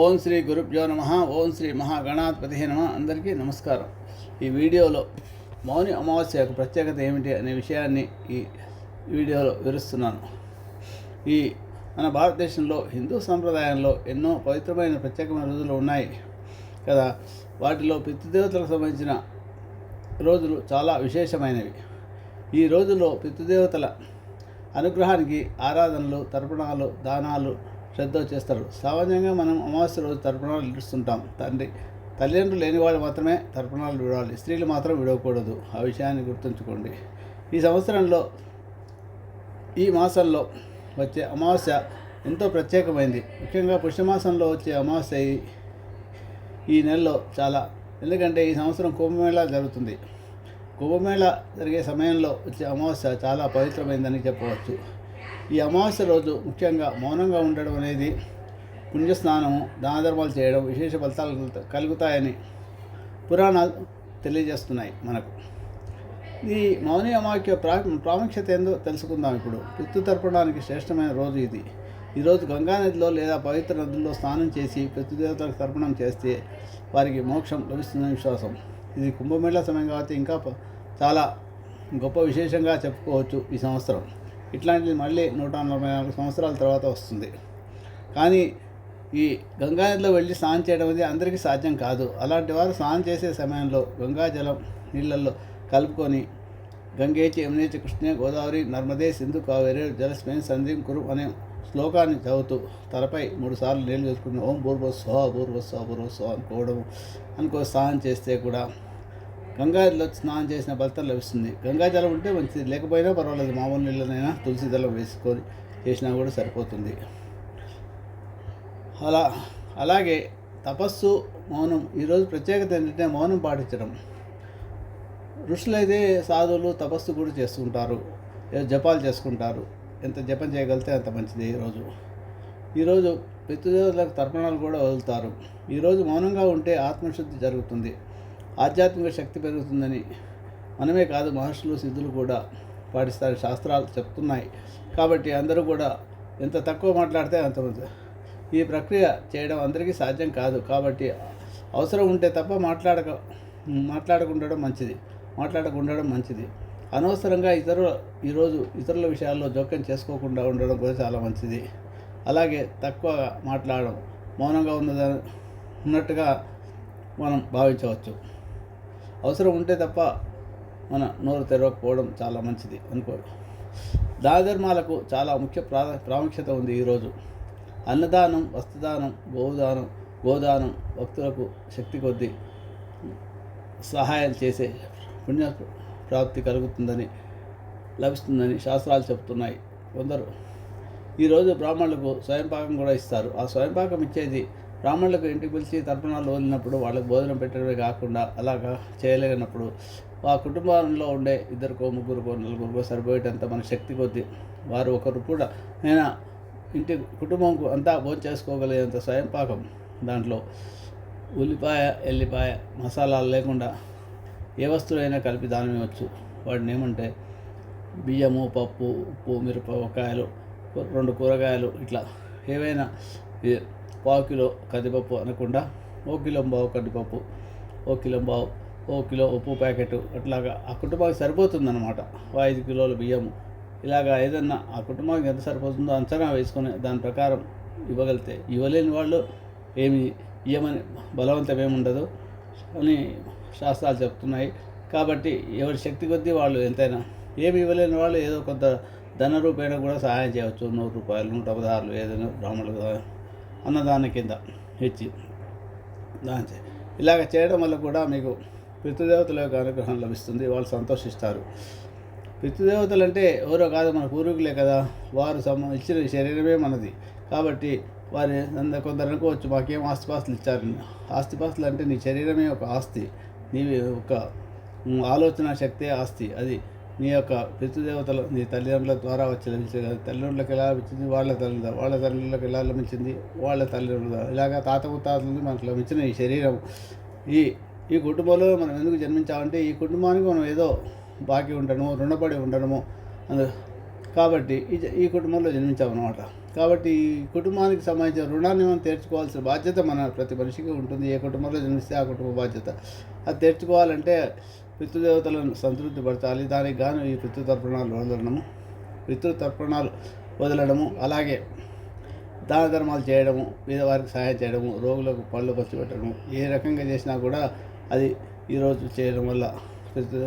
ఓం శ్రీ గురుభ్యో నమ ఓం శ్రీ మహాగణాధిపతి నమ. అందరికీ నమస్కారం. ఈ వీడియోలో మౌని అమావాస్య యొక్క ప్రత్యేకత ఏమిటి అనే విషయాన్ని ఈ వీడియోలో వివరిస్తున్నాను. ఈ మన భారతదేశంలో హిందూ సంప్రదాయంలో ఎన్నో పవిత్రమైన ప్రత్యేకమైన రోజులు ఉన్నాయి కదా. వాటిలో పితృదేవతలకు సంబంధించిన రోజులు చాలా విశేషమైనవి. ఈ రోజుల్లో పితృదేవతల అనుగ్రహానికి ఆరాధనలు తర్పణాలు దానాలు శ్రద్ధ చేస్తారు. సామాన్యంగా మనం అమావాస్య రోజు తర్పణాలు ఇస్తుంటాం తండ్రి తల్లిదండ్రులు లేని వాళ్ళు మాత్రమే తర్పణాలు విడవాలి. స్త్రీలు మాత్రం విడవకూడదు. ఆ విషయాన్ని గుర్తుంచుకోండి. ఈ సంవత్సరంలో ఈ మాసంలో వచ్చే అమావాస్య ఎంతో ప్రత్యేకమైంది. ముఖ్యంగా పుష్యమాసంలో వచ్చే అమావాస్య ఈ- నెలలో చాలా ఎందుకంటే ఈ సంవత్సరం కుంభమేళ జరుగుతుంది. కుంభమేళ జరిగే సమయంలో వచ్చే అమావాస్య చాలా పవిత్రమైందని చెప్పవచ్చు. ఈ అమావాస్య రోజు ముఖ్యంగా మౌనంగా ఉండడం అనేది పుణ్యస్నానము దానధర్మాలు చేయడం విశేష ఫలితాలు కలుగుతాయని పురాణాలు తెలియజేస్తున్నాయి మనకు. ఈ మౌని అమావాస్య ప్రా ప్రాముఖ్యత ఏందో తెలుసుకుందాం ఇప్పుడు. పితృ తర్పణానికి శ్రేష్టమైన రోజు ఇది. ఈరోజు గంగా నదిలో లేదా పవిత్ర నదుల్లో స్నానం చేసి పితృదేవతలకు తర్పణం చేస్తే వారికి మోక్షం లభిస్తుందని విశ్వాసం. ఇది కుంభమేళ సమయం కాబట్టి ఇంకా చాలా గొప్ప విశేషంగా చెప్పుకోవచ్చు ఈ సంవత్సరం. ఇట్లాంటిది మళ్ళీ నూట నలభై నాలుగు సంవత్సరాల తర్వాత వస్తుంది. కానీ ఈ గంగా నదిలో వెళ్ళి స్నానం చేయడం అనేది అందరికీ సాధ్యం కాదు. అలాంటి వారు స్నానం చేసే సమయంలో గంగా జలం నీళ్ళల్లో కలుపుకొని గంగేచి యమునేచి కృష్ణే గోదావరి నర్మదే సింధు కావేరి జలస్మేన్ సంధిం కురు అనే శ్లోకాన్ని చదువుతూ తలపై మూడు సార్లు నీళ్ళు వేసుకుని ఓం పూర్వస్వ పూర్వస్వ పూర్వస్వ అనుకోవడం అనుకో స్నానం చేస్తే కూడా గంగాలో స్నానం చేసిన ఫలితం లభిస్తుంది. గంగా జలం ఉంటే మంచిది. లేకపోయినా పర్వాలేదు. మామూలు నీళ్ళనైనా తులసి జలం వేసుకొని చేసినా కూడా సరిపోతుంది. అలా అలాగే తపస్సు మౌనం. ఈరోజు ప్రత్యేకత ఏంటంటే మౌనం పాటించడం. ఋషులైతే సాధువులు తపస్సు కూడా చేసుకుంటారు జపాలు చేసుకుంటారు. ఎంత జపం చేయగలిగితే అంత మంచిది ఈరోజు ఈరోజు పితృదేవతలకు తర్పణాలు కూడా వదులుతారు. ఈరోజు మౌనంగా ఉంటే ఆత్మశుద్ధి జరుగుతుంది. ఆధ్యాత్మిక శక్తి పెరుగుతుందని మనమే కాదు మహర్షులు సిద్ధులు కూడా పాటిస్తారు. శాస్త్రాలు చెప్తున్నాయి. కాబట్టి అందరూ కూడా ఎంత తక్కువ మాట్లాడితే అంత ఈ ప్రక్రియ చేయడం అందరికీ సాధ్యం కాదు. కాబట్టి అవసరం ఉంటే తప్ప మాట్లాడక మాట్లాడకుండడం మంచిది. మాట్లాడకుండడం మంచిది. అనవసరంగా ఇతరుల ఈరోజు ఇతరుల విషయాల్లో జోక్యం చేసుకోకుండా ఉండడం కూడా చాలా మంచిది. అలాగే తక్కువ మాట్లాడడం మౌనంగా ఉన్నదా ఉన్నట్టుగా మనం భావించవచ్చు. అవసరం ఉంటే తప్ప మన నోరు తెరవకపోవడం చాలా మంచిది అనుకో దానధర్మాలకు చాలా ముఖ్య ప్రా ప్రాముఖ్యత ఉంది ఈరోజు అన్నదానం వస్త్రదానం గోదానం గోదానం భక్తులకు శక్తి కొద్దీ సహాయం చేసే పుణ్య ప్రాప్తి కలుగుతుందని లభిస్తుందని శాస్త్రాలు చెబుతున్నాయి కొందరు. ఈరోజు బ్రాహ్మణులకు స్వయంపాకం కూడా ఇస్తారు. ఆ స్వయంపాకం ఇచ్చేది బ్రాహ్మణులకు ఇంటికి పిలిచి తర్పణాలు వదిలినప్పుడు వాళ్ళకి భోజనం పెట్టడమే కాకుండా అలాగా చేయలేనప్పుడు ఆ కుటుంబంలో ఉండే ఇద్దరికో ముగ్గురుకో నలుగురికో సరిపోయేటంత మన శక్తి కొద్ది వారు ఒకరు కూడా నేను ఇంటి కుటుంబం అంతా భోజనం చేసుకోగలిగేంత స్వయంపాకం దాంట్లో ఉల్లిపాయ ఎల్లిపాయ మసాలాలు లేకుండా ఏ వస్తువులైనా కలిపి దానం ఇవ్వచ్చు వాటిని ఏమంటే బియ్యము పప్పు ఉప్పు మిరపకాయలు రెండు కూరగాయలు ఇట్లా ఏవైనా పావు కిలో కందిపప్పు అనకుండా ఓ కిలో బావు కందిపప్పు ఓ కిలో బావు ఓ కిలో ఉప్పు ప్యాకెట్ అట్లాగా ఆ కుటుంబానికి సరిపోతుందన్నమాట. ఓ ఐదు కిలోల బియ్యము ఇలాగా ఏదన్నా ఆ కుటుంబానికి ఎంత సరిపోతుందో అంచనా వేసుకొని దాని ప్రకారం ఇవ్వగలిగితే ఇవ్వలేని వాళ్ళు ఏమి ఇవ్వమని బలవంతం ఏముండదు ఉండదు అని శాస్త్రాలు చెప్తున్నాయి. కాబట్టి ఎవరి శక్తి కొద్దీ వాళ్ళు ఎంతైనా ఏమి ఇవ్వలేని వాళ్ళు ఏదో కొంత ధన రూపేణ కూడా సహాయం చేయవచ్చు. నూరు రూపాయలు నూట పదహారులు ఏదైనా బ్రాహ్మణులు అన్నదాన కింద ఇచ్చి దాని ఇలాగ చేయడం వల్ల కూడా మీకు పితృదేవతల యొక్క అనుగ్రహం లభిస్తుంది వాళ్ళు సంతోషిస్తారు. పితృదేవతలు అంటే ఎవరో కాదు మన పూర్వీకులే కదా వారు సమ ఇచ్చిన శరీరమే మనది. కాబట్టి వారి కొందరు అనుకోవచ్చు మాకేం ఆస్తిపాస్తులు ఇచ్చారని ఆస్తిపాస్తులు అంటే నీ శరీరమే ఒక ఆస్తి నీవి ఒక ఆలోచన శక్తే ఆస్తి అది నీ యొక్క పితృదేవతలు నీ తల్లిదండ్రుల ద్వారా వచ్చి లభించింది. తల్లిదండ్రులకు ఎలా లభించింది? వాళ్ళ తల్లిదండ్రులు వాళ్ళ తల్లిదండ్రులకు ఎలా లభించింది? వాళ్ళ తల్లిదండ్రుల ఇలాగా తాత ముత్తాతలు మనకు లభించిన ఈ శరీరం. ఈ ఈ కుటుంబంలో మనం ఎందుకు జన్మించామంటే ఈ కుటుంబానికి మనం ఏదో బాకీ ఉండడము రుణపడి ఉండడము అందు కాబట్టి ఈ జ- ఈ కుటుంబంలో జన్మించామన్నమాట. కాబట్టి ఈ కుటుంబానికి సంబంధించిన రుణాన్ని మనం తీర్చుకోవాల్సిన బాధ్యత మన ప్రతి మనిషికి ఉంటుంది. ఏ కుటుంబంలో జన్మిస్తే ఆ కుటుంబ బాధ్యత. అది తీర్చుకోవాలంటే పితృదేవతలను సంతృప్తి పరచాలి దానికి గాను ఈ పితృతర్పణాలు వదలడము పితృతర్పణాలు వదలడము అలాగే దాన ధర్మాలు చేయడము పేదవారికి సహాయం చేయడము రోగులకు పళ్ళు పంచిపెట్టడము ఏ రకంగా చేసినా కూడా అది ఈరోజు చేయడం వల్ల పితృ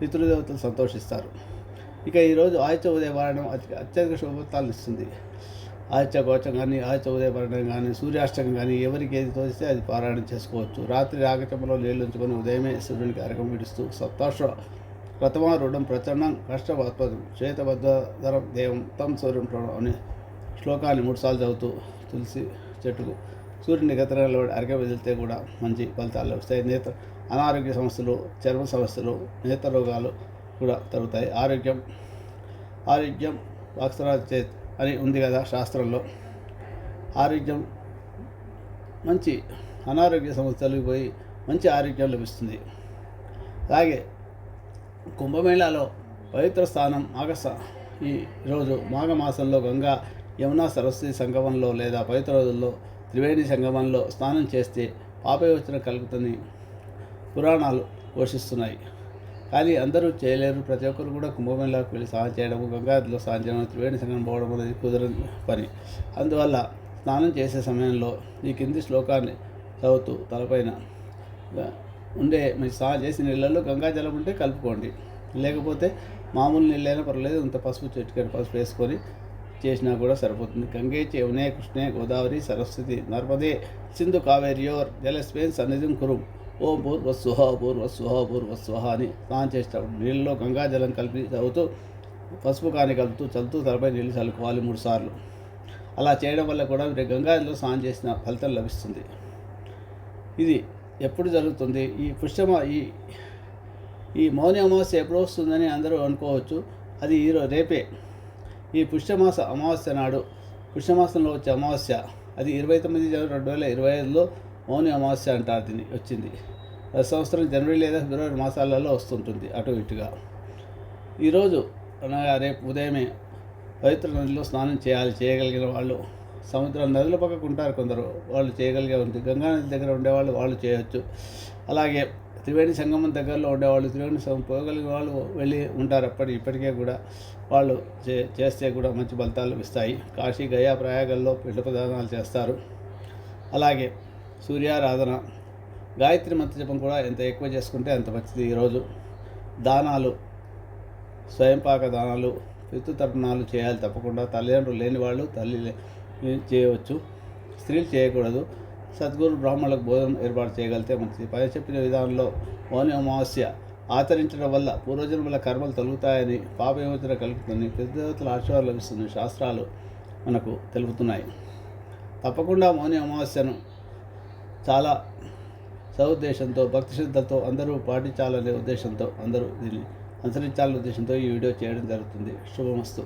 పితృదేవతలు సంతోషిస్తారు. ఇక ఈరోజు ఆదిత్య ఉదయపారణం అతి అత్యధిక శుభఫలితాలను ఇస్తుంది. ఆదిత్య గోచం కానీ ఆదిత్య ఉదయపారణం కానీ సూర్యాష్టం కానీ ఎవరికి ఏది తోచితే అది పారాయణం చేసుకోవచ్చు. రాత్రి ఆగచంలో నీళ్ళు ఉంచుకొని ఉదయమే సూర్యునికి అరకం విడుస్తూ సప్తాశ్వ ప్రథమ ప్రచండం కష్టవత్పదం శ్వేతబద్ధరం దేవం తం సూర్యం అనే శ్లోకాన్ని మూడుసార్లు చదువుతూ తులసి చెట్టుకు సూర్యుని గతరంలో అరగ వదిలితే కూడా మంచి ఫలితాలు వస్తాయి నేత్ర అనారోగ్య సమస్యలు చర్మ సమస్యలు నేత్ర రోగాలు కూడా తగ్గుతాయి. ఆరోగ్యం ఆరోగ్యం వాక్సరాజ్ చే అని ఉంది కదా శాస్త్రంలో. ఆరోగ్యం మంచి అనారోగ్య సమస్యలకు పోయి మంచి ఆరోగ్యం లభిస్తుంది. అలాగే కుంభమేళాలో పవిత్ర స్థానం ఆగస్ ఈ రోజు మాఘమాసంలో గంగా యమునా సరస్వతి సంగమంలో లేదా పవిత్ర రోజుల్లో త్రివేణి సంగమంలో స్నానం చేస్తే పాపయోచన కలుగుతుంది. పురాణాలు పోషిస్తున్నాయి. కానీ అందరూ చేయలేరు. ప్రతి ఒక్కరు కూడా కుంభమేళాకు వెళ్ళి స్నానం చేయడము గంగాదిలో స్నానం చేయడం త్రివేణి స్నానం పోవడం అనేది కుదరని పని. అందువల్ల స్నానం చేసే సమయంలో ఈ కింది శ్లోకాన్ని చదువుతూ తలపైన ఉండే మీరు స్నానం చేసిన నీళ్ళల్లో గంగాజలం ఉంటే కలుపుకోండి. లేకపోతే మామూలు నీళ్ళైనా పర్వాలేదు ఇంత పసుపు చెట్టుకొని పసుపు వేసుకొని చేసినా కూడా సరిపోతుంది. గంగే యమునే కృష్ణే గోదావరి సరస్వతి నర్మదే సింధు కావేరియోర్ జలస్వేన్ సన్నిధిం కురు. ఓ పూర్వస్వహ పూర్వస్వహ పూర్వస్వహ అని స్నానం చేసేటప్పుడు నీళ్ళలో గంగాజలం కలిపి చదువుతూ పసుపు కాని కలుపుతూ చదువుతూ తలపై నీళ్ళు చల్లుకోవాలి మూడు సార్లు. అలా చేయడం వల్ల కూడా మీరు గంగాజలం స్నానం చేసిన ఫలితం లభిస్తుంది. ఇది ఎప్పుడు జరుగుతుంది? ఈ పుష్యమ ఈ ఈ మౌని అమావాస్య ఎప్పుడు వస్తుందని అందరూ అనుకోవచ్చు. అది ఈరోజు రేపే. ఈ పుష్యమాస అమావాస్య నాడు పుష్యమాసంలో వచ్చే అమావాస్య అది ఇరవై తొమ్మిది జనవరి రెండు వేల ఇరవై ఐదులో మౌని అమావాస్య అంటారు దీన్ని వచ్చింది. ప్రతి సంవత్సరం జనవరి లేదా ఫిబ్రవరి మాసాలలో వస్తుంటుంది అటు ఇటుగా. ఈరోజు అనగా రేపు ఉదయమే పవిత్ర నదిలో స్నానం చేయాలి చేయగలిగిన వాళ్ళు. సముద్రం నదుల పక్కకు ఉంటారు కొందరు. వాళ్ళు చేయగలిగే ఉంది గంగా నది దగ్గర ఉండేవాళ్ళు వాళ్ళు చేయొచ్చు. అలాగే త్రివేణి సంగమం దగ్గరలో ఉండేవాళ్ళు త్రివేణి సంగమం పోగలిగిన వాళ్ళు వెళ్ళి ఉంటారు అప్పటి ఇప్పటికే కూడా. వాళ్ళు చే చేస్తే కూడా మంచి ఫలితాలు ఇస్తాయి. కాశీ గయా ప్రయాగల్లో పిండ ప్రదానాలు చేస్తారు. అలాగే సూర్యారాధన గాయత్రి మంత్ర జపం కూడా ఎంత ఎక్కువ చేసుకుంటే అంత మంచిది. ఈరోజు దానాలు స్వయంపాక దానాలు పితృతర్పణాలు చేయాలి తప్పకుండా. తల్లిదండ్రులు లేని వాళ్ళు తల్లి లే- చేయవచ్చు. స్త్రీలు చేయకూడదు. సద్గురు బ్రాహ్మణులకు భోజనం ఏర్పాటు చేయగలిగితే మంచిది. పై చెప్పిన విధానంలో మౌని అమావాస్య ఆచరించడం వల్ల పూర్వజన్మల కర్మలు తొలుగుతాయని పాప విమోచన కలుగుతుంది పితృదేవతల ఆశీర్వాదం లభిస్తుంది శాస్త్రాలు మనకు తెలుపుతున్నాయి. తప్పకుండా మౌని అమావాస్యను చాలా సదుద్దేశంతో భక్తి శ్రద్ధలతో అందరూ పాటించాలనే ఉద్దేశంతో అందరూ దీన్ని అనుసరించాలనే ఉద్దేశంతో ఈ వీడియో చేయడం జరుగుతుంది. శుభమస్తు.